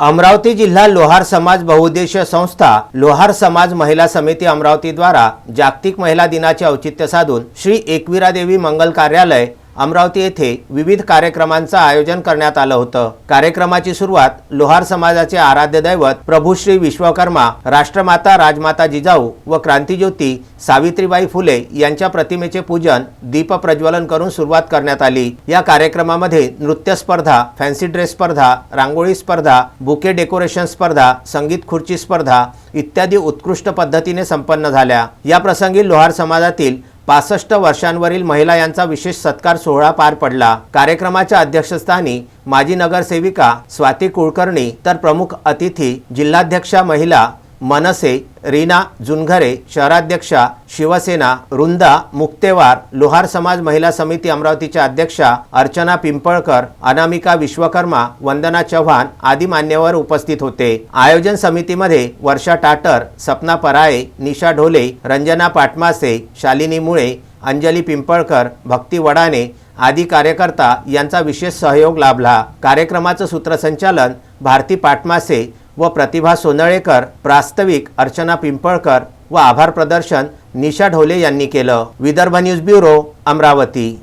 अमरावती जिल्हा लोहार समाज बहुउद्देशीय संस्था लोहार समाज महिला समिती अमरावती द्वारा जागतिक महिला दिनाचे औचित्य साधून श्री एकविरा देवी मंगल कार्यालय अमरावती येथे विविध कार्यक्रमांचं आयोजन करण्यात आलं होतं. कार्यक्रमाची सुरुवात लोहार समाजाचे आराध्य दैवत प्रभू श्री विश्वकर्मा राष्ट्रमाता राजमाता जिजाऊ व क्रांतीज्योती सावित्रीबाई फुले यांच्या प्रतिमेचे पूजन दीप प्रज्वलन करून सुरुवात करण्यात आली. या कार्यक्रमामध्ये नृत्य स्पर्धा फॅन्सी ड्रेस स्पर्धा रांगोळी स्पर्धा बुके डेकोरेशन स्पर्धा संगीत खुर्ची स्पर्धा इत्यादी उत्कृष्ट पद्धतीने संपन्न झाल्या. या प्रसंगी लोहार समाजातील पासष्ट वर्षांवरील महिला यांचा विशेष सत्कार सोहळा पार पडला. कार्यक्रमाच्या अध्यक्षस्थानी माजी नगरसेविका स्वाती कुलकर्णी तर प्रमुख अतिथी जिल्हाध्यक्षा महिला मनसे रीना जुनघरे शहराध्यक्षा शिवसेना रुंदा मुक्तेवार लोहार समाज महिला समिती अमरावतीच्या अध्यक्षा अर्चना पिंपळकर अनामिका विश्वकर्मा वंदना चव्हाण आदी मान्यवर उपस्थित होते. आयोजन समितीमध्ये वर्षा टाटर सपना पराळे निशा ढोले रंजना पाटमासे शालिनी मुळे अंजली पिंपळकर भक्ती वडाने आदी कार्यकर्ता यांचा विशेष सहयोग लाभला. कार्यक्रमाचं सूत्रसंचालन भारती पाटमासे व प्रतिभा सोनळेकर प्रास्ताविक अर्चना पिंपळकर व आभार प्रदर्शन निशा ढोले यांनी केलं. Vidarbha news bureau Amravati.